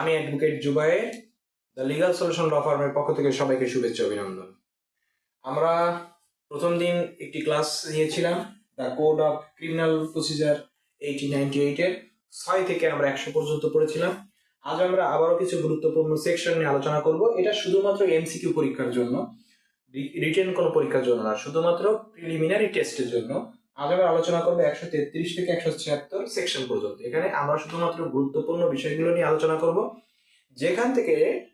আমি অ্যাডভোকেট জুবায়ে the legal solution law ফার্মের পক্ষ থেকে সবাইকে শুভেচ্ছা অভিনন্দন। আমরা প্রথম দিন একটি ক্লাস নিয়েছিলাম the code of criminal procedure eighteen ninety এইটের ছয় থেকে আমরা একশো পর্যন্ত পড়েছিলাম। আজ আমরা আবারও কিছু গুরুত্বপূর্ণ সেকশন নিয়ে আলোচনা করব। এটা শুধুমাত্র এমসিকিউ পরীক্ষার জন্য রিটেন কোনো পরীক্ষার জন্য না, শুধুমাত্র প্রিলিমিনারি টেস্টের জন্য। আজ আমরা আলোচনা করব একশো তেত্রিশ থেকে একশো ছিয়াত্তর সেকশন পর্যন্ত। এখানে আমরা শুধুমাত্র গুরুত্বপূর্ণ বিষয়গুলো নিয়ে আলোচনা করব। যেখান থেকে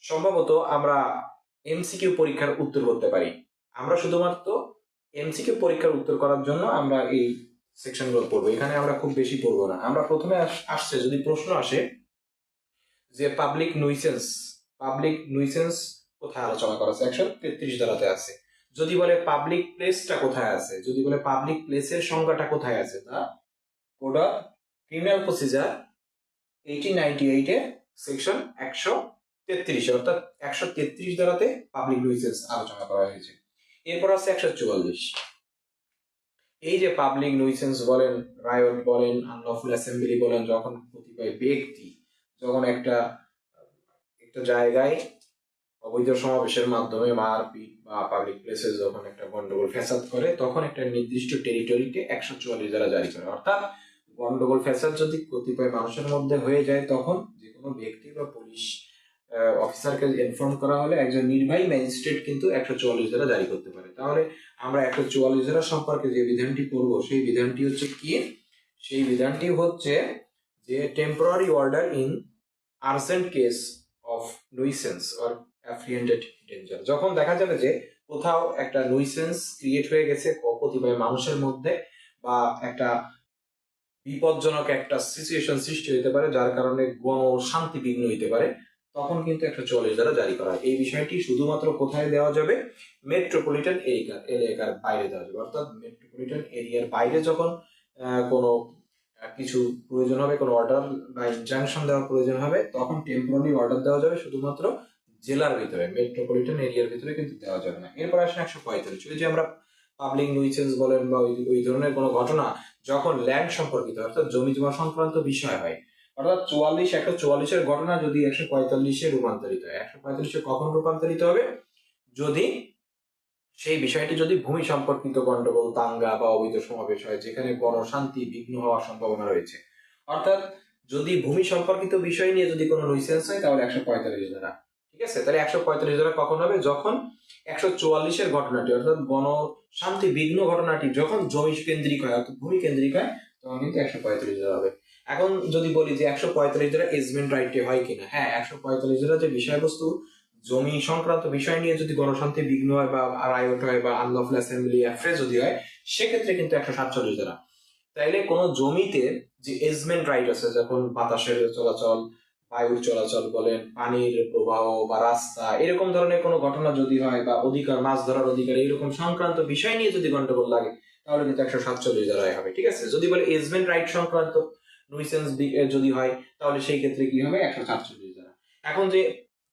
সম্ভবত আমরা এমসিকিউ পরীক্ষার উত্তর করতে পারি। আমরা শুধুমাত্র এমসিকিউ পরীক্ষার উত্তর করার জন্য আমরা এই সেকশনগুলো পড়ব। এখানে আমরা খুব বেশি পড়ব না। আমরা প্রথমে আস- আসছে, যদি প্রশ্ন আসে, যে পাবলিক নুইসেন্স পাবলিক নুইসেন্স কোথায় আলোচনা করা আছে? একশো তেত্রিশ ধারাতে আছে। যদি বলে পাবলিক প্লেসটা কোথায় আছে, যদি বলে পাবলিক প্লেসের সংজ্ঞাটা কোথায় আছে, তা of criminal procedure eighteen ninety এইটে সেকশন একশো তেত্রিশে, অর্থাৎ একশো তেত্রিশ দ্বারাতে পাবলিক নুইসেন্স আলোচনা করা হয়েছে। এরপর আছে একশো চুয়াল্লিশ। এই যে পাবলিক নুইসেন্স বলেন রায়ট বলেন আনলফুল অ্যাসেম্বলি বলেন, যখন কতিপয় ব্যক্তি, যখন একটা একটা জায়গায় অবৈধ সমাবেশের মাধ্যমে মারপিট বা পাবলিক প্লেসে যখন একটা গন্ডগোল ফ্যাসাদ করে, তখন একটা নির্দিষ্ট টেরিটরিতে একশো চুয়াল্লিশ দ্বারা জারি করে। অর্থাৎ গন্ডগোল ফ্যাসাদ যদি কতিপয় মানুষের মধ্যে হয়ে যায়, তখন যে কোনো ব্যক্তি বা পুলিশ অফিসারকে ইনফর্ম করা হলে একজন নির্বাহী ম্যাজিস্ট্রেট কিন্তু একশো চুয়াল্লিশ দ্বারা জারি করতে পারে। তাহলে আমরা একশো চুয়াল্লিশ ধারা সম্পর্কে যে বিধানটি পড়ব, সেই বিধানটি হচ্ছে কি? সেই বিধানটি হচ্ছে যে temporary order in urgent case of nuisance or apprehended danger যখন দেখা যাবে যে কোথাও একটা নুইসেন্স ক্রিয়েট হয়ে গেছে কতিপয় মানুষের মধ্যে বা একটা বিপজ্জনক একটা সিচুয়েশন সৃষ্টি হতে পারে, যার কারণে গণ শান্তি বিঘ্ন হইতে পারে, তখন কিন্তু একটা চল্লিশ দ্বারা জারি করা হয়। এই বিষয়টি শুধুমাত্র কোথায় দেওয়া যাবে? মেট্রোপলিটন এরিয়া এলাকার বাইরে দেওয়া যাবে। অর্থাৎ মেট্রোপলিটন এরিয়ার বাইরে যখন কোনো কিছু প্রয়োজন হবে, কোনো অর্ডার বা ইনজাংশন দেওয়ার প্রয়োজন হবে, তখন টেম্পোরারি অর্ডার দেওয়া যাবে শুধুমাত্র জেলার ভিতরে মেট্রোপলিটন এরিয়ার ভিতরে কিন্তু দেওয়া যাবে না। এরপর আসেন একশো পঁয়তাল্লিশ। ওই যে আমরা পাবলিক নুইসেন্স বলেন বা ওই ধরনের কোনো ঘটনা, যখন ল্যান্ড সম্পর্কিত, অর্থাৎ জমি জমা সংক্রান্ত বিষয় হয়, অর্থাৎ চুয়াল্লিশ, একশো চুয়াল্লিশের ঘটনা যদি একশো পঁয়তাল্লিশে রূপান্তরিত হয়, একশো পঁয়তাল্লিশে কখন রূপান্তরিত হবে? যদি সেই বিষয়টি যদি ভূমি সম্পর্কিত গন্ডগোল, দাঙ্গা বা অবৈধ সমাবেশ হয়, যেখানে গণশান্তি বিঘ্ন হওয়ার সম্ভাবনা রয়েছে। অর্থাৎ যদি ভূমি সম্পর্কিত বিষয় নিয়ে যদি কোনো নুইসেন্স হয়, তাহলে একশো পঁয়তাল্লিশ ধারা ঠিক আছে? তাহলে একশো পঁয়তাল্লিশ ধারা কখন হবে? যখন একশো চুয়াল্লিশের ঘটনাটি, অর্থাৎ গণশান্তি বিঘ্ন ঘটনাটি যখন জমি কেন্দ্রিক হয়, অর্থাৎ ভূমি কেন্দ্রিক হয়, তখন কিন্তু একশো পঁয়তাল্লিশ ধারা হবে। এখন যদি বলি যে একশো পঁয়তাল্লিশ ধারা এজমেন্ট রাইটে হয় কিনা হ্যাঁ একশো পঁয়তাল্লিশ ধারা যে বিষয়বস্তু, জমি সংক্রান্ত বিষয় নিয়ে যদি গণশান্তি বিঘ্ন হয় বা রায়ট হয় বা আনলফুল অ্যাসেম্বলি অ্যাফ্রে যদি হয়, সেক্ষেত্রে কিন্তু একশো সাতচল্লিশ ধারা তাইলে কোনো জমিতে যে এজমেন্ট রাইট আছে, যখন বাতাসের চলাচল বায়ুর চলাচল বলেন, পানির প্রবাহ বা রাস্তা, এরকম ধরনের কোনো ঘটনা যদি হয় বা অধিকার, মাছ ধরার অধিকার, এরকম সংক্রান্ত বিষয় নিয়ে যদি গন্ডগোল লাগে, তাহলে কিন্তু একশো সাতচল্লিশ ধারায় হবে, ঠিক আছে? যদি বলে এজমেন্ট রাইট সংক্রান্ত নুইসেন্স যদি হয়, তাহলে সেই ক্ষেত্রে কি হবে? একশো সাতচল্লিশ ধারা এখন যে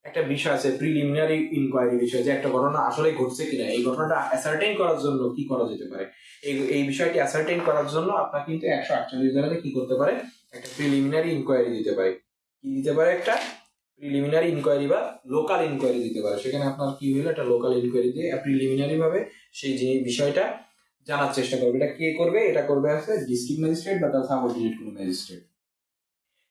একটা বিষয় আছে প্রিলিমিনারি ইনকোয়ারি বিষয়, যে একটা ঘটনা আসলে ঘটছে কিনা, এই ঘটনাটা অ্যাসার্টেইন করার জন্য কি করা যেতে পারে? এই এই বিষয়টি অ্যাসার্টেইন করার জন্য আপনার কিন্তু একশো আটচল্লিশ ধারাতে কি করতে পারে? একটা প্রিলিমিনারি ইনকোয়ারি দিতে পারে। কি দিতে পারে একটা? প্রিলিমিনারি ইনকোয়ারি বা লোকাল ইনকোয়ারি দিতে পারে। সেখানে আপনার কি হলো? একটা লোকাল ইনকোয়ারি দিয়ে প্রিলিমিনারি ভাবে সেই যে বিষয়টা জানার চেষ্টা করবে। এটা কে করবে? এটা করবে আছে ডিস্ট্রিক্ট ম্যাজিস্ট্রেট বা তার সাবঅর্ডিনেট কোনো ম্যাজিস্ট্রেট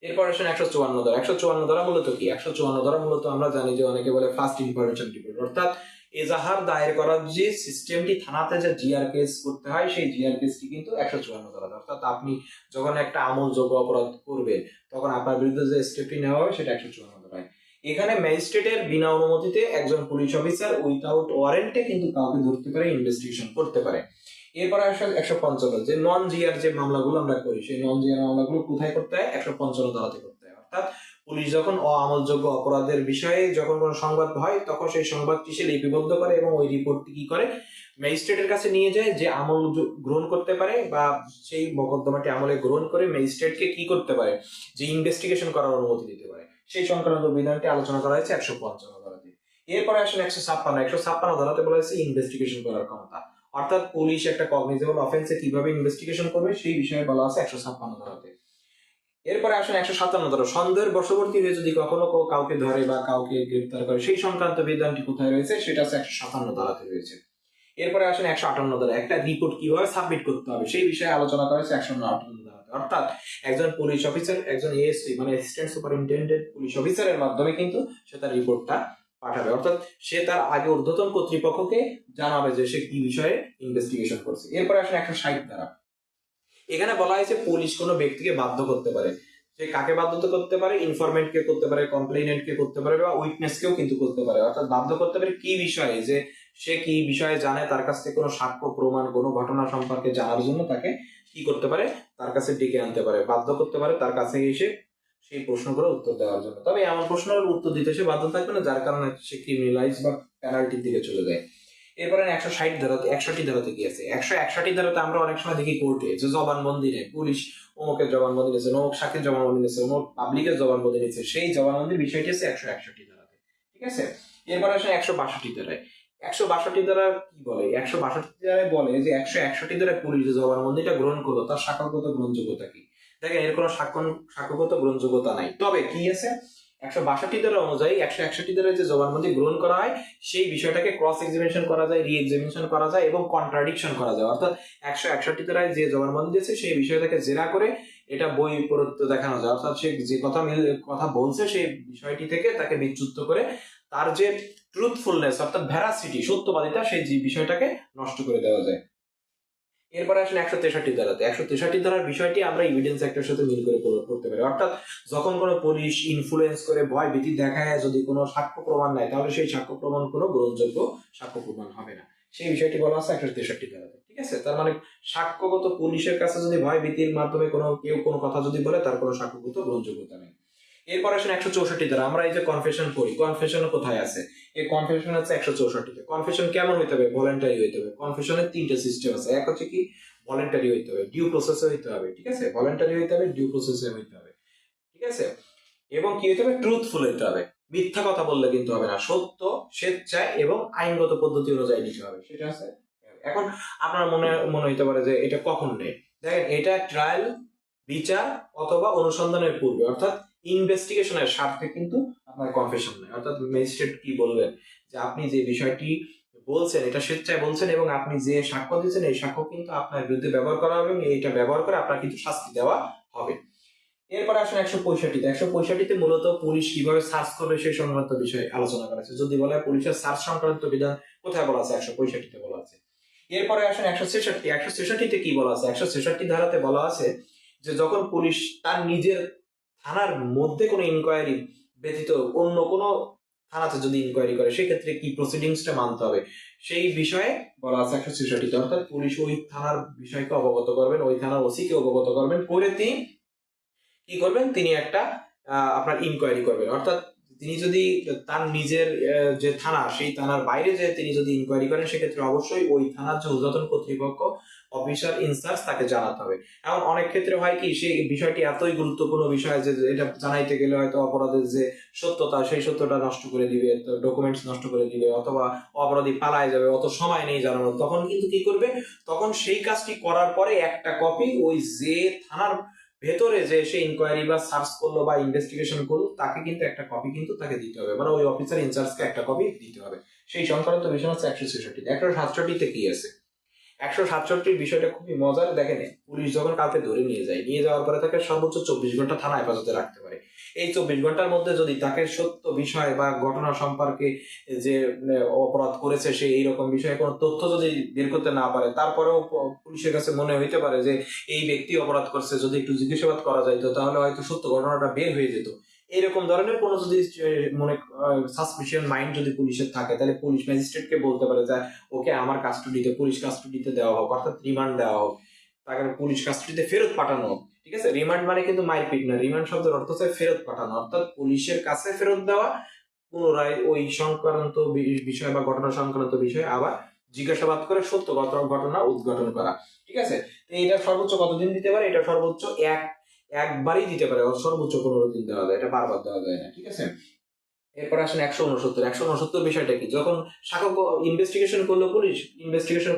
এরপর আসেন একশো চুয়ান্ন দ্বারা একশো চুয়ান্ন দ্বারা মূলত কি? একশো চুয়ান্ন দ্বারা মূলত আমরা জানি যে অনেকে বলে ফার্স্ট ইনফরমেশন রিপোর্ট অর্থাৎ এজাহার দায়ের করার যে সিস্টেমটি থানাতে যে জিআর কেস করতে হয়, সেই জিআর কেসটি কিন্তু একশো চুয়ান্ন দ্বারা অর্থাৎ আপনি যখন একটা আমলযোগ্য অপরাধ করবেন, তখন আপনার বিরুদ্ধে যে স্টেপটি নেওয়া হবে, সেটা একশো চুয়ান্ন দ্বারায় এখানে ম্যাজিস্ট্রেটের বিনা অনুমতিতে একজন পুলিশ অফিসার উইথাউট ওয়ারেন্টে কিন্তু কাউকে ধরতে পারে ইনভেস্টিগেশন করতে পারে। এরপরে আসলে একশো পঞ্চান্ন। যে নন জিআর যে মামলাগুলো আমরা করি, সেই নন জিআর মামলাগুলো কোথায় করতে হয়? একশো পঞ্চান্ন ধারাতে করতে হয়। অর্থাৎ পুলিশ যখন অআমলযোগ্য অপরাধের বিষয়ে যখন কোনো সংবাদ হয়, তখন সেই সংবাদটি সে লিপিবদ্ধ করে এবং ওই রিপোর্টটি কি করে? ম্যাজিস্ট্রেটের কাছে নিয়ে যায় যে আমল গ্রহণ করতে পারে বা সেই মোকদ্দমাটি আমলে গ্রহণ করে ম্যাজিস্ট্রেটকে কি করতে পারে? যে ইনভেস্টিগেশন করার অনুমতি দিতে পারে। সেই সংক্রান্ত বিধানটি আলোচনা করা হয়েছে একশো পঞ্চান্ন ধারাতে এরপরে আসেন একশো ছাপ্পান্ন। একশো ছাপ্পান্ন ধারাতে বলা হয়েছে ইনভেস্টিগেশন করার ক্ষমতা। অর্থাৎ পুলিশ একটা কগনিজেবল অফেন্সে কীভাবে ইনভেস্টিগেশন করবে সেই বিষয়ে বলা আছে একশো ছাপ্পান্ন ধারাতে এরপরে আসেন একশো সাতান্ন ধারা। সন্দেহের বশবর্তী হয়ে যদি কখনো কেউ কাউকে ধরে বা কাউকে গ্রেফতার করে, সেই সংক্রান্ত বিধানটি কোথায় রয়েছে সেটা হচ্ছে একশো সাতান্ন ধারাতে রয়েছে। এরপরে আসেন একশো আটান্ন ধারা একটা রিপোর্ট কীভাবে সাবমিট করতে হবে সেই বিষয়ে আলোচনা করা একশো আটান্ন ধারাতে অর্থাৎ একজন পুলিশ অফিসার, একজন এএসপি মানে অ্যাসিস্ট্যান্ট সুপারিনটেন্ডেন্ট পুলিশ অফিসারের মাধ্যমে কিন্তু সে তার রিপোর্টটা পাঠাবে। অর্থাৎ সে তার আগে ঊর্ধ্বতন কর্তৃপক্ষকে জানাবে যে সে কি বিষয়ে ইনভেস্টিগেশন করছে। এরপরে আসেন একশো ষাট ধারা এখানে বলা হয়েছে পুলিশ কোনো ব্যক্তিকে বাধ্য করতে পারে। সে কাকে বাধ্য করতে পারে? ইনফরমেন্ট কে করতে পারে কমপ্লেনেন্ট কে করতে পারে বা উইটনেস কেও কিন্তু করতে পারে। অর্থাৎ বাধ্য করতে পারে কি বিষয়ে? যে সে কি বিষয়ে জানে, তার কাছ থেকে কোনো সাক্ষ্য, প্রমাণ, কোনো ঘটনা সম্পর্কে জানার জন্য তাকে কি করতে পারে? তার কাছে ডেকে আনতে পারে। বাধ্য করতে পারে তার কাছে এসে সেই প্রশ্নগুলো উত্তর দেওয়ার জন্য। তবে এমন প্রশ্নের উত্তর দিতে সে বাধ্য থাকবে না, যার কারণে সে ক্রিমিনালাইজ বা পেনাল্টির দিকে চলে যায়। এরপরে একশো ষাট ধারাতে একষট্টি ধারাতে কি আছে একশো একষট্টি ধারাতে আমরা অনেক সময় দেখি কোর্টে যে জবানবন্দি নেয় পুলিশ অমুকের জবানবন্দি নিয়েছে, অমুক সাক্ষীর জবানবন্দি নিয়েছে, অমুক পাবলিকের জবানবন্দি নিয়েছে, সেই জবানবন্দির বিষয়টি আছে একশো একষট্টি ধারাতে ঠিক আছে? এরপরে আসে একশো বাষট্টি ধারায় একশো বাষট্টি ধারা কি বলে? একশো বাষট্টি ধারায় বলে যে একশো একষট্টি ধারায় পুলিশ জবানবন্দিটা গ্রহণ করল, তার সাক্ষ্যগত গ্রহণযোগ্যতা কি? দেখেন, এর কোনো সাক্ষ্য সাক্ষ্যগত গ্রহণযোগ্যতা নাই। তবে কি আছে? একশো বাষট্টি ধারা অনুযায়ী, একশো একষট্টি ধারায় যে জবানবন্দি গ্রহণ করা হয়, সেই বিষয়টাকে ক্রস এক্সামিনেশন করা যায় রি এক্সামিনেশন করা যায় এবং কন্ট্রাডিকশন করা যায়। অর্থাৎ একশো একষট্টি ধারায় যে জবানবন্দি দিয়েছে সেই বিষয়টাকে জেরা করে এটা বই প্রদত্ত দেখানো যায়। অর্থাৎ সে যে কথা কথা বলছে, সেই বিষয়টি থেকে তাকে বিচ্যুত করে তার যে ট্রুথফুলনেস অর্থাৎ ভ্যারাসিটি সত্যবাদিতা, সেই বিষয়টাকে নষ্ট করে দেওয়া যায়। এরপরে আসলে একশো তেষট্টি ধারাতে। একশো তেষট্টি ধারার বিষয়টি আমরা ইভিডেন্স অ্যাক্টের সাথে মিল করে পড়তে পারি। অর্থাৎ যখন কোনো পুলিশ ইনফ্লুয়েন্স করে, ভয় ভীতি দেখা দেখায়, যদি কোনো সাক্ষ্য প্রমাণ নেয়, তাহলে সেই সাক্ষ্য প্রমাণ কোনো গ্রহণযোগ্য সাক্ষ্য প্রমাণ হবে না। সেই বিষয়টি বলা আছে একশো তেষট্টি ধারাতে। ঠিক আছে? তার মানে সাক্ষ্যগত পুলিশের কাছে যদি ভয় ভীতির মাধ্যমে কোনো কেউ কোনো কথা যদি বলে, তার কোনো সাক্ষ্যগত গ্রহণযোগ্যতা নেই। এরপর আসেন একশো চৌষট্টি ধারা আমরা এই যে কনফেশন করি কনফেশন কোথায় আছে? এই কনফেশন আছে একশো চৌষট্টিতে। কনফেশন কেমন হইতে হবে? ভলেন্টারি হইতে হবে। কনফেশনের তিনটে সিস্টেম আছে। এক হচ্ছে কি? ভলেন্টারি হইতে হবে। ডিউ প্রসেসে হইতে হবে, ঠিক আছে? ভলেন্টারি হইতে হবে ডিউ প্রসেসে হইতে হবে, ঠিক আছে? এবং কি হইতে হবে? ট্রুথফুল হইতে হবে। মিথ্যা কথা বললে কিন্তু হবে না। সত্য, স্বেচ্ছায় এবং আইনগত পদ্ধতি অনুযায়ী নিতে হবে। সেটা আছে এখন আপনার মনে মনে হইতে পারে যে এটা কখন নেই? দেখেন, এটা ট্রায়াল বিচার অথবা অনুসন্ধানের পূর্বে। অর্থাৎ ইনভেস্টিগেশনের স্বার্থে কিন্তু আপনার কনফেশন নেই। অর্থাৎ ম্যাজিস্ট্রেট কি বলবেন যে আপনি যে বিষয়টি বলছেন, এটা স্বেচ্ছায় বলছেন এবং আপনি যে সাক্ষ্য দিচ্ছেন এই সাক্ষ্য কিন্তু আপনার বিরুদ্ধে ব্যবহার করা হবে এবং এইটা ব্যবহার করে আপনার কিন্তু শাস্তি দেওয়া হবে। এরপরে আসেন একশো পঁয়ষট্টিতে। একশো পঁয়ষট্টিতে মূলত পুলিশ কীভাবে সার্চ করবে সেই সংক্রান্ত বিষয়ে আলোচনা করা আছে যদি বলা হয় পুলিশের সার্চ সংক্রান্ত বিধান কোথায় বলা আছে? একশো পঁয়ষট্টিতে বলা আছে। এরপরে আসেন একশো ছেষট্টি। একশো ছেষট্টিতে কি বলা আছে? একশো ছেষট্টি ধারাতে বলা আছে যে যখন পুলিশ তার নিজের থানার মধ্যে কোনো ইনকোয়ারি ব্যতীত অন্য কোনো থানাতে যদি ইনকোয়ারি করে, সেক্ষেত্রে কি প্রসিডিংসটা মানতে হবে? সেই বিষয়ে বলা আছে একশো ছেষট্টিতে, অর্থাৎ পুলিশ ওই থানার বিষয়কে অবগত করবেন, ওই থানার ওসিকে অবগত করবেন পরে তিনি কি করবেন? তিনি একটা আপনার ইনকোয়ারি করবেন। অর্থাৎ তিনি যদি তার নিজের যে থানা, সেই থানার বাইরে যে তিনি যদি ইনকোয়ারি করেন, সেক্ষেত্রে অবশ্যই ওই থানার যে ঊর্ধ্বতন কর্তৃপক্ষ অফিসার ইনচার্জ তাকে জানাতে হবে। এমন অনেক ক্ষেত্রে হয় কি, সেই বিষয়টি এতই গুরুত্বপূর্ণ বিষয় যে এটা জানাইতে গেলে হয়তো অপরাধের যে সত্যতা, সেই সত্যটা নষ্ট করে দিবে ডকুমেন্টস নষ্ট করে দিবে, অথবা অপরাধী পালায় যাবে, অত সময় নেই জানানোর। তখন কিন্তু কি করবে? তখন সেই কাজটি করার পরে একটা কপি ওই যে থানার ভেতরে যে সে ইনকোয়ারি বা সার্চ করল বা ইনভেস্টিগেশন করল, তাকে কিন্তু একটা কপি কিন্তু তাকে দিতে হবে। মানে ওই অফিসার ইনচার্জকে একটা কপি দিতে হবে। সেই সংক্রান্ত বিষয় হচ্ছে একশো ছেষট্টি। একশো সাতষট্টিতে কি আছে? একশো সাতষট্টির বিষয়টা খুবই মজার। দেখেন, পুলিশ যখন কাউকে ধরে নিয়ে যায়, নিয়ে যাওয়ার পরে তাকে সর্বোচ্চ চব্বিশ ঘণ্টা থানা হেফাজতে রাখতে পারে এই চব্বিশ ঘণ্টার মধ্যে যদি তাকে সত্য বিষয় বা ঘটনা সম্পর্কে যে অপরাধ করেছে সে এইরকম বিষয়ে কোনো তথ্য যদি বের করতে না পারে, তারপরেও পুলিশের কাছে মনে হইতে পারে যে, এই ব্যক্তি অপরাধ করছে, যদি একটু জিজ্ঞাসাবাদ করা যাইতো তাহলে হয়তো সত্য ঘটনাটা বের হয়ে যেত। এরকম ধরনের কোনো যদি মনে সাসপিশন মাইন্ড যদি পুলিশের থাকে, তাহলে পুলিশ ম্যাজিস্ট্রেটকে বলতে পারে যে, ওকে, আমার কাস্টডিতে পুলিশ কাস্টডিতে দেওয়া হোক, অর্থাৎ রিমান্ড দেওয়া হোক, তাকে পুলিশ কাস্টডিতে ফেরত পাঠানো হোক। ঠিক আছে? রিমান্ড মানে কিন্তু মারপিট না। রিমান্ড শব্দের অর্থ হচ্ছে ফেরত পাঠানো। অর্থাৎ পুলিশের কাছে ফেরত দেওয়া, পুনরায় ওই সংক্রান্ত বিষয় বা ঘটনা সংক্রান্ত বিষয়ে আবার জিজ্ঞাসাবাদ করে সত্য ঘটনা ঘটনা উদ্ঘাটন করা। ঠিক আছে? এটা সর্বোচ্চ কতদিন দিতে পারে? এটা সর্বোচ্চ এক, একবারই দিতে পারে। সর্বোচ্চ পনেরো দিন দেওয়া যায়। এটা বারবার দেওয়া যায় না। ঠিক আছে? এরপর আসেন একশো উনসত্তর। একশো উনসত্তর বিষয়টা কি? যখন সাক্ষ্য ইনভেস্টিগেশন করল পুলিশ ইনভেস্টিগেশন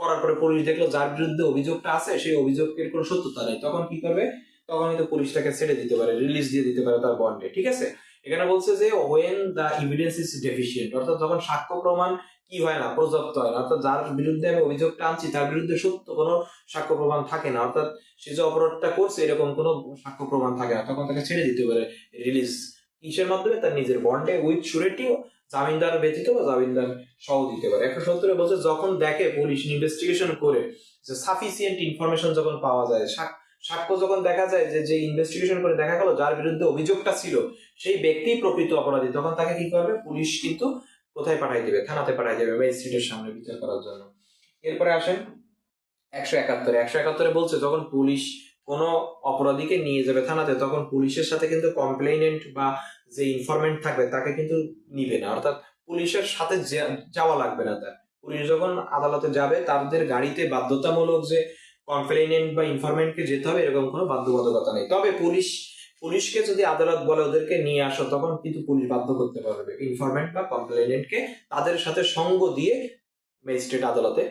করার পরে পুলিশ দেখল যার বিরুদ্ধে অভিযোগটা আছে, সেই অভিযোগের কোনো সত্যতা নেই। তখন কি করবে? তখনই তো পুলিশ তাকে ছেড়ে দিতে পারে রিলিজ দিয়ে দিতে পারে তার বন্ডে ঠিক আছে? এখানে বলছে যে when the evidence is deficient অর্থাৎ যখন সাক্ষ্য প্রমাণ কি হয় না পর্যাপ্ত হয় না, অর্থাৎ যার বিরুদ্ধে আমি অভিযোগটা আনছি, তার বিরুদ্ধে সত্য কোনো সাক্ষ্য প্রমাণ থাকে না, অর্থাৎ সে যে অপরাধটা করছে, এরকম কোনো সাক্ষ্য প্রমাণ থাকে না, তখন তাকে ছেড়ে দিতে পারে রিলিজ কিসের মাধ্যমে? তার নিজের বন্ডে উইথ সুরেটি জামিনদার ব্যতীত বা জামিনদার সহ দিতে পারে। একশো সত্তরে বলছে, যখন দেখে পুলিশ ইনভেস্টিগেশন করে যে সাফিসিয়েন্ট ইনফরমেশন যখন পাওয়া যায় সাক্ষ্য যখন দেখা যায় যে যে ইনভেস্টিগেশন করে দেখা গেল যার বিরুদ্ধে অভিযোগটা ছিল, সেই ব্যক্তি প্রকৃত অপরাধী। তখন তাকে কি করবে? পুলিশ কিন্তু কোথায় পাঠাই দেবে? থানাতে পাঠাই দেবে ম্যাজিস্ট্রেটের সামনে বিচার করার জন্য। এরপরে আসেন একশো একাত্তরে। একশো একাত্তরে বলছে, যখন পুলিশ কোনো অপরাধীকে নিয়ে যাবে থানাতে, তখন পুলিশের সাথে কিন্তু কমপ্লেনেন্ট বা যে ইনফরমেন্ট থাকবে, তাকে কিন্তু নিবে না। অর্থাৎ পুলিশের সাথে যাওয়া লাগবে না তার। পুলিশ যখন আদালতে যাবে, তাদের গাড়িতে বাধ্যতামূলক যে কমপ্লেনেন্ট বা ইনফরমেন্টকে যেতে হবে, এরকম কোনো বাধ্যবাধকতা নেই। তবে পুলিশ, পুলিশকে যদি আদালত বলে ওদেরকে নিয়ে আসো, তখন কিন্তু পুলিশ বাধ্য করতে পারবে। ইনফরমেন্ট বা কমপ্লেনেন্টকে তাদের সাথে সঙ্গ দিয়ে ম্যাজিস্ট্রেট আদালতে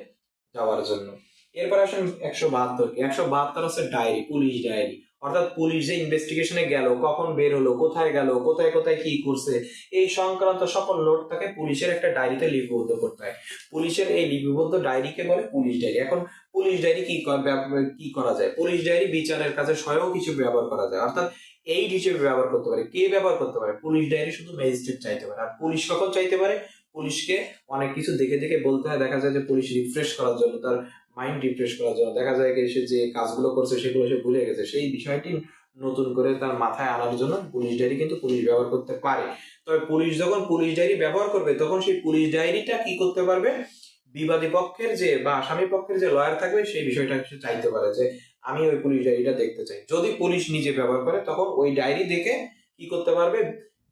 যাওয়ার জন্য। এরপর আসেন একশো বাহাত্তর একশো বাহাত্তর হচ্ছে ডায়েরি পুলিশ ডায়েরি অর্থাৎ পুলিশ যে ইনভেস্টিগেশনে গেল, কখন বের হলো, কোথায় গেল, কোথায় কোথায় কি করছে, এই সংক্রান্ত সকল নোট তাকে পুলিশের একটা ডায়েরিতে লিপিবদ্ধ করতে হয়। পুলিশের এই লিপিবদ্ধ ডায়েরিকে বলে পুলিশ ডায়েরি এখন পুলিশ ডায়েরি কি কি করা যায়? পুলিশ ডায়েরি বিচারের কাছে সহায়ক কিছু ব্যবহার করা যায়। অর্থাৎ এই হিসেবে ব্যবহার করতে পারে। কে ব্যবহার করতে পারে? পুলিশ ডায়েরি শুধু ম্যাজিস্ট্রেট চাইতে পারে। আর পুলিশ কখন চাইতে পারে? পুলিশকে অনেক কিছু দেখে দেখে বলতে হয়। দেখা যায় যে পুলিশ রিফ্রেশ করার জন্য। তার মাইন্ড রিফ্রেশ করার জন্য। দেখা যায় কি, সে যে কাজগুলো করছে, সেগুলো সে ভুলে গেছে। সেই বিষয়টি নতুন করে তার মাথায় আনার জন্য পুলিশ ডায়েরি কিন্তু পুলিশ ব্যবহার করতে পারে। তবে পুলিশ যখন পুলিশ ডায়েরি ব্যবহার করবে, তখন সেই পুলিশ ডায়েরিটা কি করতে পারবে? বিবাদী পক্ষের যে বা আসামি পক্ষের যে লয়ার থাকবে, সেই বিষয়টা সে চাইতে পারে যে, আমি ওই পুলিশ ডায়েরিটা দেখতে চাই। যদি পুলিশ নিজে ব্যবহার করে, তখন ওই ডায়েরি দেখে কি করতে পারবে?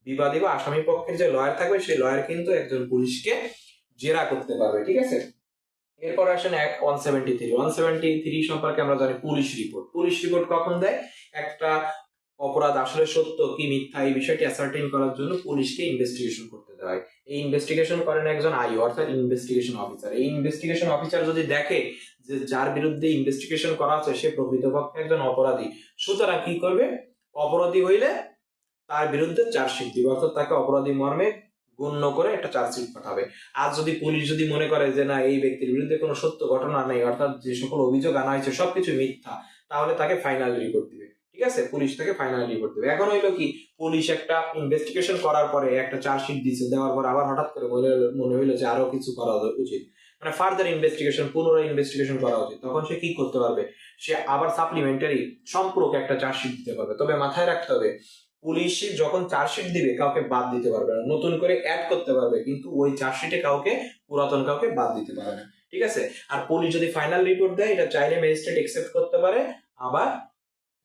বিবাদী বা আসামি পক্ষের যে লয়ার থাকবে, সেই লয়ার কিন্তু একজন পুলিশকে জেরা করতে পারবে, ঠিক আছে? এরপর আসেন এক one seventy three one seventy three সম্পর্কে আমরা জানি পুলিশ রিপোর্ট পুলিশ রিপোর্ট কখন দেয়? একটা অপরাধ আসলে সত্য কি মিথ্যা, এই বিষয়টি অ্যাসার্টেন করার জন্য পুলিশকে ইনভেস্টিগেশন করতে দেওয়া হয়। এই ইনভেস্টিগেশন করেন একজন আই অর্থাৎ ইনভেস্টিগেশন অফিসার এই ইনভেস্টিগেশন অফিসার যদি দেখে যে যার বিরুদ্ধে ইনভেস্টিগেশন করা হচ্ছে সে প্রকৃতপক্ষে একজন অপরাধী। সুতরাং কি করবে? অপরাধী হইলে তার বিরুদ্ধে চার্জশিট দিবে, অর্থাৎ তাকে অপরাধী মর্মে গণ্য করে একটা চার্জশিট পাঠাবে। আর যদি পুলিশ যদি মনে করে যে না, এই ব্যক্তির বিরুদ্ধে কোনো সত্য ঘটনা নেই, অর্থাৎ যে সকল অভিযোগ আনা হয়েছে, সবকিছু মিথ্যা, তাহলে তাকে ফাইনাল রিপোর্ট দিবে। ঠিক আছে? পুলিশ তাকে ফাইনাল রিপোর্ট দেবে। এখন হইল কি, পুলিশ একটা ইনভেস্টিগেশন করার পরে একটা চার্জশিট দিচ্ছে দেওয়ার পর আবার হঠাৎ করে মনে মনে হইল যে আরও কিছু করা উচিত। মানে ফার্দার ইনভেস্টিগেশন পুনরায় ইনভেস্টিগেশন করা উচিত। তখন সে কি করতে পারবে? সে আবার সাপ্লিমেন্টারি সম্পূরক একটা চার্জশিট দিতে পারবে। তবে মাথায় রাখতে হবে পুলিশ যখন চার্জশিট দিবে, কাউকে বাদ দিতে পারবে না। নতুন করে অ্যাড করতে পারবে, কিন্তু ওই চার্জশিটে কাউকে, পুরাতন কাউকে বাদ দিতে পারবে না। ঠিক আছে? আর পুলিশ যদি ফাইনাল রিপোর্ট দেয়, এটা চাইলে ম্যাজিস্ট্রেট একসেপ্ট করতে পারে, আবার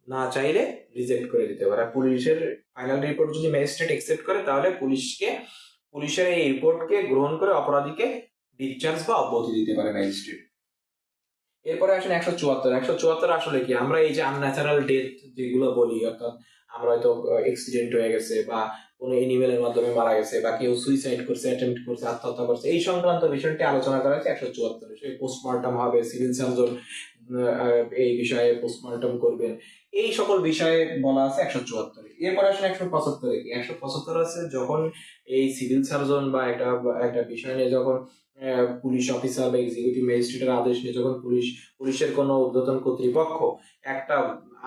না চাইলে রিজেক্ট করে দিতে পারে। পুলিশের ফাইনাল রিপোর্ট যদি ম্যাজিস্ট্রেট একসেপ্ট করে, তাহলে পুলিশকে, পুলিশের এই রিপোর্টকে গ্রহণ করে অপরাধীকে ডিসচার্জ বা অব্যাহতি দিতে পারে ম্যাজিস্ট্রেট এরপরে আসেন একশো চুয়াত্তর। একশো চুয়াত্তর আসলে কি? আমরা এই যে আনন্যাচারাল ডেথ যেগুলো বলি, অর্থাৎ আমরা হয়তো এক্সিডেন্ট হয়ে গেছে বা কোনো এনিমেলের মাধ্যমে মারা গেছে বা কেউ সুইসাইড করছে অ্যাটেম্প্ট করছে, আত্মহত্যা করছে, এই সংক্রান্ত বিষয়টি আলোচনা করা হয়েছে একশো চুয়াত্তরে সেই পোস্টমর্টম হবে সিভিল সার্জন এই বিষয়ে পোস্টমর্টম করবেন এই সকল বিষয়ে বলা আছে একশো চুয়াত্তরে। এরপর আসেন একশো পঁচাত্তরে। একশো পঁচাত্তর আছে যখন এই সিভিল সার্জন বা একটা একটা বিষয় নিয়ে যখন পুলিশ অফিসার বা এক্সিকিউটিভ ম্যাজিস্ট্রেটের আদেশ নিয়ে যখন পুলিশ, পুলিশের কোনো ঊর্ধ্বতন কর্তৃপক্ষ একটা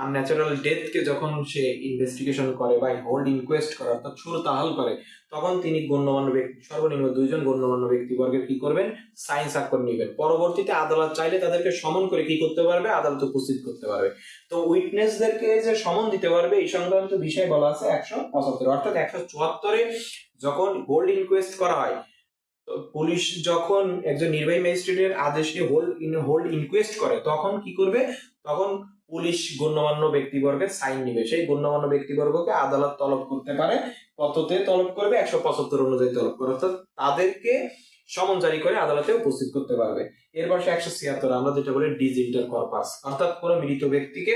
আনন্যাচারাল ডেথকে যখন সে ইনভেস্টিগেশন করে বা হোল্ড ইনকোয়েস্ট করে, অর্থাৎ সুর তাহাল করে, তখন তিনি গণ্যমান্য ব্যক্তি, সর্বনিম্ন দুইজন গণ্যমান্য ব্যক্তিবর্গের কি করবেন? সাইন স্বাক্ষর নেবেন। পরবর্তীতে আদালত চাইলে তাদেরকে সমন করে কি করতে পারবে? আদালত উপস্থিত করতে পারবে। তো উইটনেসদেরকে যে সমন দিতে পারবে, এই সংক্রান্ত বিষয় বলা আছে একশো পঁচাত্তর, অর্থাৎ একশো চুয়াত্তরে যখন হোল্ড ইনকোয়েস্ট করা হয় পুলিশ যখন একজন নির্বাহী ম্যাজিস্ট্রেটের আদেশে হোল্ড হোল্ড ইনকোয়েস্ট করে, তখন কি করবে? তখন পুলিশ গণ্যমান্য ব্যক্তিবর্গের সাইন নিবে। সেই গণ্যমান্য ব্যক্তিবর্গকে আদালত তলব করতে পারে, কততে তলব করবে? একশো পঁচাত্তর অনুযায়ী তলব করে অর্থাৎ তাদেরকে সমন জারি করে আদালতে উপস্থিত করতে পারবে। এরপর সে একশো ছিয়াত্তর, আমরা যেটা বলি ডিজিটাল কর্পাস। অর্থাৎ কোনো মৃত ব্যক্তিকে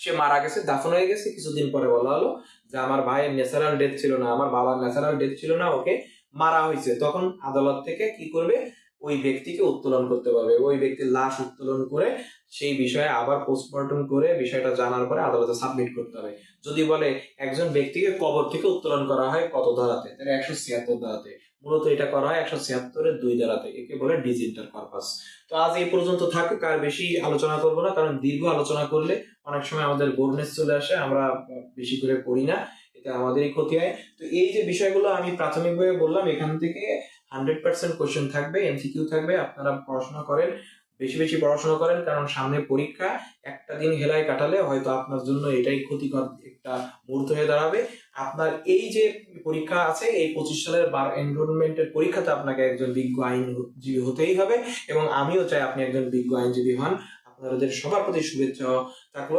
সে মারা গেছে, দাফন হয়ে গেছে, কিছুদিন পরে বলা হলো যে, আমার ভাইয়ের ন্যাচারাল ডেথ ছিল না, আমার বাবার ন্যাচারাল ডেথ ছিল না, ওকে মারা হয়েছে, তখন আদালত থেকে কি করবে? ওই ব্যক্তিকে উত্তোলন করতে পারবে। ওই ব্যক্তির লাশ উত্তোলন করে সেই বিষয়ে আবার পোস্টমর্টম করে বিষয়টা জানার পরে আদালতে সাবমিট করতে হবে। যদি বলে একজন ব্যক্তিকে কবর থেকে উত্তোলন করা হয় কত ধারাতে? তাহলে একশো ছিয়াত্তর ধারাতে। মূলত এটা করা হয় একশো ছিয়াত্তরের দুই ধারাতে। একে বলে ডিজিটাল পারপাস তো আজ এই পর্যন্ত থাকুক, আর বেশি আলোচনা করব না, কারণ দীর্ঘ আলোচনা করলে অনেক সময় আমাদের বোর্ডনেস চলে আসে, আমরা বেশি করে পড়ি না। এতে আমাদেরই ক্ষতি হয়। তো এই যে বিষয়গুলো আমি প্রাথমিকভাবে বললাম, এখান থেকে হান্ড্রেড পার্সেন্ট কোয়েশ্চেন থাকবে এমসিকিউ থাকবে, আপনারা পড়াশোনা করেন, বেশি বেশি পড়াশোনা করেন, কারণ সামনে পরীক্ষা, একটা দিন হেলায় কাটালে হয়তো আপনার জন্য এটাই ক্ষতিকর একটা মুহূর্ত হয়ে দাঁড়াবে। আপনার এই যে পরীক্ষা আছে, এই পঁচিশ সালের বার এনরোলমেন্টের পরীক্ষাতে আপনাকে একজন বিজ্ঞ আইনজীবী হতেই হবে এবং আমিও চাই আপনি একজন বিজ্ঞ আইনজীবী হন। আপনাদের সবার প্রতি শুভেচ্ছা থাকল।